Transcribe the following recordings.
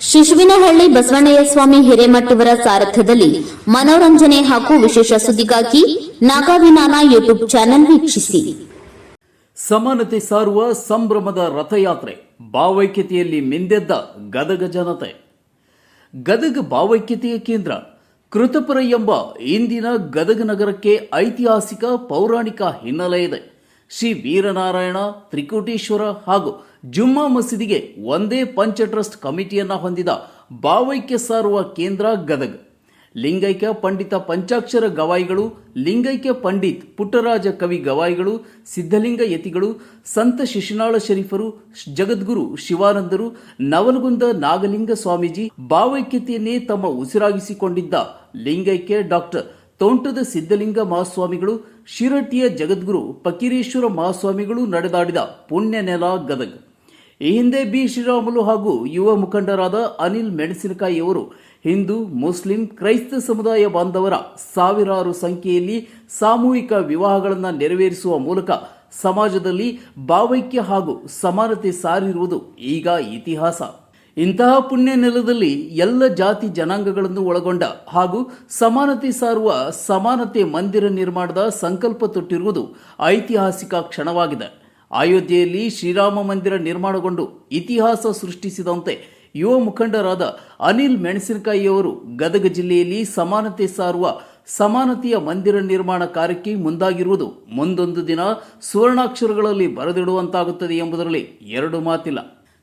ಶಿಶುವಿನಹಳ್ಳಿ ಬಸವಣ್ಣಯ್ಯ ಸ್ವಾಮಿ ಹಿರೇಮಠವರ ಸಾರಥ್ಯದಲ್ಲಿ ಮನೋರಂಜನೆ ಹಾಗೂ ವಿಶೇಷ ಸುದ್ದಿಗಾಗಿ ನಾಗಾವಿನಾನ ಯೂಟ್ಯೂಬ್ ಚಾನೆಲ್ ವೀಕ್ಷಿಸಿ. ಸಮಾನತೆ ಸಾರುವ ಸಂಭ್ರಮದ ರಥಯಾತ್ರೆ ಭಾವೈಕ್ಯತೆಯಲ್ಲಿ ಮಿಂದೆದ್ದ ಗದಗ ಜನತೆ. ಗದಗ ಭಾವೈಕ್ಯತೆಯ ಕೇಂದ್ರ ಕೃತಪುರ ಎಂಬ ಇಂದಿನ ಗದಗ ನಗರಕ್ಕೆ ಐತಿಹಾಸಿಕ ಪೌರಾಣಿಕ ಹಿನ್ನೆಲೆ ಇದೆ. ಶ್ರೀ ವೀರನಾರಾಯಣ, ತ್ರಿಕೂಟೇಶ್ವರ ಹಾಗೂ ಜುಮ್ಮಾ ಮಸೀದಿಗೆ ಒಂದೇ ಪಂಚ ಟ್ರಸ್ಟ್ ಕಮಿಟಿಯನ್ನ ಹೊಂದಿದ ಭಾವೈಕ್ಯ ಸಾರುವ ಕೇಂದ್ರ ಗದಗ. ಲಿಂಗೈಕ್ಯ ಪಂಡಿತ ಪಂಚಾಕ್ಷರ ಗವಾಯಿಗಳು, ಲಿಂಗೈಕ್ಯ ಪಂಡಿತ್ ಪುಟ್ಟರಾಜ ಕವಿ ಗವಾಯಿಗಳು, ಸಿದ್ಧಲಿಂಗ ಯತಿಗಳು, ಸಂತ ಶಿಶುನಾಳ ಶರೀಫರು, ಜಗದ್ಗುರು ಶಿವಾನಂದರು, ನವಲಗುಂದ ನಾಗಲಿಂಗ ಸ್ವಾಮೀಜಿ ಭಾವೈಕ್ಯತೆಯನ್ನೇ ತಮ್ಮ ಉಸಿರಾಗಿಸಿಕೊಂಡಿದ್ದ ಲಿಂಗೈಕ್ಯ ಡಾಕ್ಟರ್ ತೋಂಟದ ಸಿದ್ಧಲಿಂಗ ಮಹಾಸ್ವಾಮಿಗಳು ಶಿರಟ್ಟಿಯ ಜಗದ್ಗುರು ಪಕೀರೇಶ್ವರ ಮಹಾಸ್ವಾಮಿಗಳು ನಡೆದಾಡಿದ ಪುಣ್ಯ ನೆಲ ಗದಗ. ಈ ಹಿಂದೆ ಬಿ. ಶ್ರೀರಾಮುಲು ಹಾಗೂ ಯುವ ಮುಖಂಡರಾದ ಅನಿಲ್ ಮೆಣಸಿನಕಾಯಿಯವರು ಹಿಂದೂ, ಮುಸ್ಲಿಂ, ಕ್ರೈಸ್ತ ಸಮುದಾಯ ಬಾಂಧವರ ಸಾವಿರಾರು ಸಂಖ್ಯೆಯಲ್ಲಿ ಸಾಮೂಹಿಕ ವಿವಾಹಗಳನ್ನು ನೆರವೇರಿಸುವ ಮೂಲಕ ಸಮಾಜದಲ್ಲಿ ಭಾವೈಕ್ಯ ಹಾಗೂ ಸಮಾನತೆ ಸಾರಿರುವುದು ಈಗ ಇತಿಹಾಸ. ಇಂತಹ ಪುಣ್ಯ ನೆಲದಲ್ಲಿ ಎಲ್ಲ ಜಾತಿ ಜನಾಂಗಗಳನ್ನು ಒಳಗೊಂಡ ಹಾಗೂ ಸಮಾನತೆ ಸಾರುವ ಸಮಾನತೆ ಮಂದಿರ ನಿರ್ಮಾಣದ ಸಂಕಲ್ಪ ತೊಟ್ಟಿರುವುದು ಐತಿಹಾಸಿಕ ಕ್ಷಣವಾಗಿದೆ. ಅಯೋಧ್ಯೆಯಲ್ಲಿ ಶ್ರೀರಾಮ ಮಂದಿರ ನಿರ್ಮಾಣಗೊಂಡು ಇತಿಹಾಸ ಸೃಷ್ಟಿಸಿದಂತೆ ಯುವ ಮುಖಂಡರಾದ ಅನಿಲ್ ಮೆಣಸಿನಕಾಯಿಯವರು ಗದಗ ಜಿಲ್ಲೆಯಲ್ಲಿ ಸಮಾನತೆ ಸಾರುವ ಸಮಾನತೆಯ ಮಂದಿರ ನಿರ್ಮಾಣ ಕಾರ್ಯಕ್ಕೆ ಮುಂದಾಗಿರುವುದು ಮುಂದೊಂದು ದಿನ ಸುವರ್ಣಾಕ್ಷರಗಳಲ್ಲಿ ಬರೆದಿಡುವಂತಾಗುತ್ತದೆ ಎಂಬುದರಲ್ಲಿ ಎರಡು ಮಾತಿಲ್ಲ.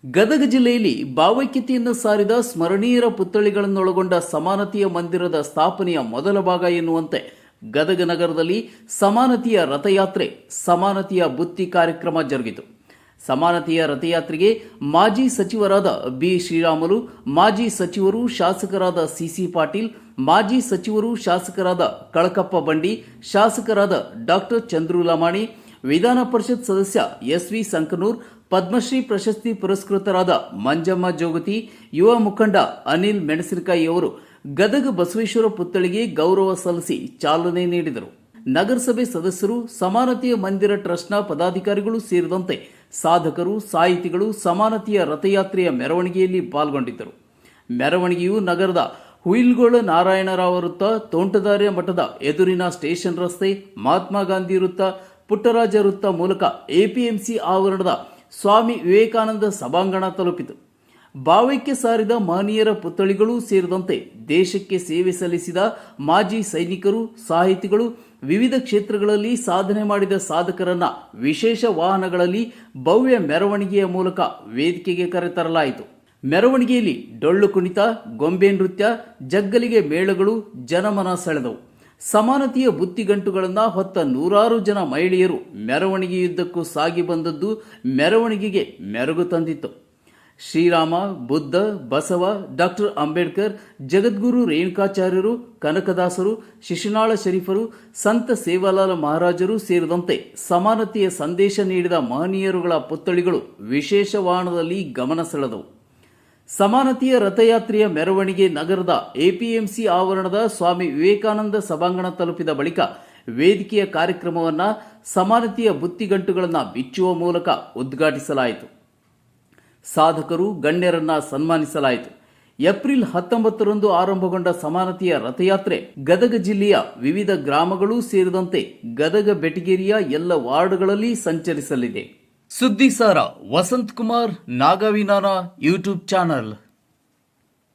ಗದಗ ಜಿಲ್ಲೆಯಲ್ಲಿ ಭಾವೈಕ್ಯತೆಯನ್ನು ಸಾರಿದ ಸ್ಮರಣೀಯರ ಪುತ್ಥಳಿಗಳನ್ನೊಳಗೊಂಡ ಸಮಾನತೆಯ ಮಂದಿರದ ಸ್ಥಾಪನೆಯ ಮೊದಲ ಭಾಗ ಎನ್ನುವಂತೆ ಗದಗ ನಗರದಲ್ಲಿ ಸಮಾನತೆಯ ರಥಯಾತ್ರೆ, ಸಮಾನತೆಯ ಬುತ್ತಿ ಕಾರ್ಯಕ್ರಮ ಜರುಗಿತು. ಸಮಾನತೆಯ ರಥಯಾತ್ರೆಗೆ ಮಾಜಿ ಸಚಿವರಾದ ಬಿ ಶ್ರೀರಾಮುಲು, ಮಾಜಿ ಸಚಿವರು ಶಾಸಕರಾದ ಸಿಸಿ ಪಾಟೀಲ್, ಮಾಜಿ ಸಚಿವರು ಶಾಸಕರಾದ ಕಳಕಪ್ಪ ಬಂಡಿ, ಶಾಸಕರಾದ ಡಾಕ್ಟರ್ ಚಂದ್ರು ಲಮಾಣಿ, ವಿಧಾನ ಪರಿಷತ್ ಸದಸ್ಯ ಎಸ್ ವಿ ಸಂಕನೂರ್, ಪದ್ಮಶ್ರೀ ಪ್ರಶಸ್ತಿ ಪುರಸ್ಕೃತರಾದ ಮಂಜಮ್ಮ ಜೋಗತಿ, ಯುವ ಮುಖಂಡ ಅನಿಲ್ ಮೆಣಸಿನಕಾಯಿ ಅವರು ಗದಗ ಬಸವೇಶ್ವರ ಪುತ್ಥಳಿಗೆ ಗೌರವ ಸಲ್ಲಿಸಿ ಚಾಲನೆ ನೀಡಿದರು. ನಗರಸಭೆ ಸದಸ್ಯರು, ಸಮಾನತೆಯ ಮಂದಿರ ಟ್ರಸ್ಟ್ನ ಪದಾಧಿಕಾರಿಗಳು ಸೇರಿದಂತೆ ಸಾಧಕರು, ಸಾಹಿತಿಗಳು ಸಮಾನತೆಯ ರಥಯಾತ್ರೆಯ ಮೆರವಣಿಗೆಯಲ್ಲಿ ಪಾಲ್ಗೊಂಡಿದ್ದರು. ಮೆರವಣಿಗೆಯು ನಗರದ ಹುಯಿಲ್ಗೋಳ ನಾರಾಯಣರಾವ್ ವೃತ್ತ ತೋಂಟದಾರ್ಯ ಮಠದ ಎದುರಿನ ಸ್ಟೇಷನ್ ರಸ್ತೆ, ಮಹಾತ್ಮ ಗಾಂಧಿ ವೃತ್ತ, ಪುಟ್ಟರಾಜ ವೃತ್ತ ಮೂಲಕ ಎಪಿಎಂಸಿ ಆವರಣದ ಸ್ವಾಮಿ ವಿವೇಕಾನಂದ ಸಭಾಂಗಣ ತಲುಪಿತು. ಭಾವೈಕ್ಯ ಸಾರಿದ ಮಹನೀಯರ ಪುತ್ಥಳಿಗಳೂ ಸೇರಿದಂತೆ ದೇಶಕ್ಕೆ ಸೇವೆ ಸಲ್ಲಿಸಿದ ಮಾಜಿ ಸೈನಿಕರು, ಸಾಹಿತಿಗಳು ವಿವಿಧ ಕ್ಷೇತ್ರಗಳಲ್ಲಿ ಸಾಧನೆ ಮಾಡಿದ ಸಾಧಕರನ್ನ ವಿಶೇಷ ವಾಹನಗಳಲ್ಲಿ ಭವ್ಯ ಮೆರವಣಿಗೆಯ ಮೂಲಕ ವೇದಿಕೆಗೆ ಕರೆತರಲಾಯಿತು. ಮೆರವಣಿಗೆಯಲ್ಲಿ ಡೊಳ್ಳು ಕುಣಿತ, ಗೊಂಬೆ ನೃತ್ಯ, ಜಗ್ಗಲಿಗೆ ಮೇಳಗಳು, ಜನಮನ ಸೆಳೆದವು. ಸಮಾನತೆಯ ಬುತ್ತಿಗಂಟುಗಳನ್ನು ಹೊತ್ತ ನೂರಾರು ಜನ ಮಹಿಳೆಯರು ಮೆರವಣಿಗೆಯುದ್ದಕ್ಕೂ ಸಾಗಿ ಬಂದದ್ದು ಮೆರವಣಿಗೆಗೆ ಮೆರುಗು ತಂದಿತ್ತು. ಶ್ರೀರಾಮ, ಬುದ್ಧ, ಬಸವ, ಡಾಕ್ಟರ್ ಅಂಬೇಡ್ಕರ್, ಜಗದ್ಗುರು ರೇಣುಕಾಚಾರ್ಯರು, ಕನಕದಾಸರು, ಶಿಶುನಾಳ ಶರೀಫರು, ಸಂತ ಸೇವಾಲಾಲ ಮಹಾರಾಜರು ಸೇರಿದಂತೆ ಸಮಾನತೆಯ ಸಂದೇಶ ನೀಡಿದ ಮಹನೀಯರುಗಳ ಪುತ್ಥಳಿಗಳು ವಿಶೇಷ ವಾಹನದಲ್ಲಿ ಗಮನ ಸೆಳೆದವು. ಸಮಾನತೆಯ ರಥಯಾತ್ರೆಯ ಮೆರವಣಿಗೆ ನಗರದ ಎಪಿಎಂಸಿ ಆವರಣದ ಸ್ವಾಮಿ ವಿವೇಕಾನಂದ ಸಭಾಂಗಣ ತಲುಪಿದ ಬಳಿಕ ವೇದಿಕೆಯ ಕಾರ್ಯಕ್ರಮವನ್ನು ಸಮಾನತೆಯ ಬುತ್ತಿಗಂಟುಗಳನ್ನು ಬಿಚ್ಚುವ ಮೂಲಕ ಉದ್ಘಾಟಿಸಲಾಯಿತು. ಸಾಧಕರು ಗಣ್ಯರನ್ನ ಸನ್ಮಾನಿಸಲಾಯಿತು. ಏಪ್ರಿಲ್ ಹತ್ತೊಂಬತ್ತರಂದು ಆರಂಭಗೊಂಡ ಸಮಾನತೆಯ ರಥಯಾತ್ರೆ ಗದಗ ಜಿಲ್ಲೆಯ ವಿವಿಧ ಗ್ರಾಮಗಳೂ ಸೇರಿದಂತೆ ಗದಗ ಬೆಟಗೇರಿಯ ಎಲ್ಲ ವಾರ್ಡ್ಗಳಲ್ಲಿ ಸಂಚರಿಸಲಿದೆ. ಸುದ್ದಿ ಸಾರ ವಸಂತ್ ಕುಮಾರ್, ನಾಗವಿನಾನ, ಯೂಟ್ಯೂಬ್ ಚಾನಲ್.